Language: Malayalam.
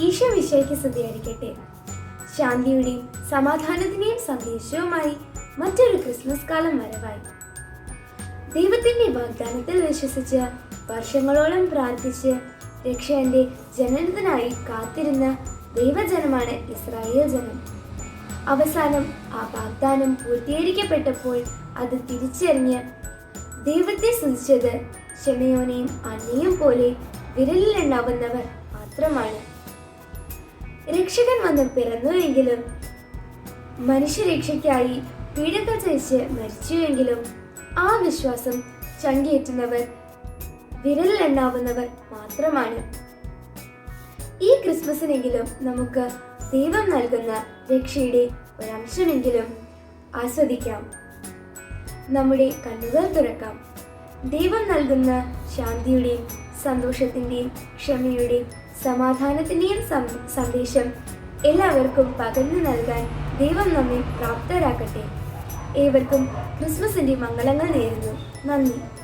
ഈശോമിശയ്ക്ക് സ്തുതിയായിരിക്കട്ടെ. ശാന്തിയുടെയും സമാധാനത്തിന്റെയും സന്ദേശവുമായി മറ്റൊരു ക്രിസ്മസ് കാലം വരവായി. ദൈവത്തിന്റെ വാഗ്ദാനത്തിൽ വിശ്വസിച്ച് വർഷങ്ങളോളം പ്രാർത്ഥിച്ച് രക്ഷകന്റെ ജനനത്തിനായി കാത്തിരുന്ന ദൈവജനമാണ് ഇസ്രായേൽ ജനം. അവസാനം ആ വാഗ്ദാനം പൂർത്തീകരിക്കപ്പെട്ടപ്പോൾ അത് തിരിച്ചറിഞ്ഞ് ദൈവത്തെ സ്തുതിച്ചത് ക്ഷമയോനെയും അന്നയും പോലെ വിരലിലുണ്ടാവുന്നവർ മാത്രമാണ്. രക്ഷകൻ വന്ന് പിറന്നുവെങ്കിലും മനുഷ്യരക്ഷയ്ക്കായി പീഡകൾ സഹിച്ച് മരിച്ചുവെങ്കിലും ആ വിശ്വാസം ചങ്കേറ്റുന്നവർ വിരലിലെണ്ണാവുന്നവർ മാത്രമാണ്. ഈ ക്രിസ്മസിനെങ്കിലും നമുക്ക് ദൈവം നൽകുന്ന രക്ഷയുടെ ഒരംശമെങ്കിലും ആസ്വദിക്കാം. നമ്മുടെ കണ്ണുകൾ തുറക്കാം. ദൈവം നൽകുന്ന ശാന്തിയുടെയും സന്തോഷത്തിന്റെയും ക്ഷമയുടെയും സമാധാനത്തിന്റെയും സം- സന്ദേശം എല്ലാവർക്കും പകർന്നു നൽകാൻ ദൈവം നമ്മെ പ്രാപ്തരാക്കട്ടെ. ഏവർക്കും ക്രിസ്മസിന്റെ മംഗളങ്ങൾ നേരുന്നു. നന്ദി.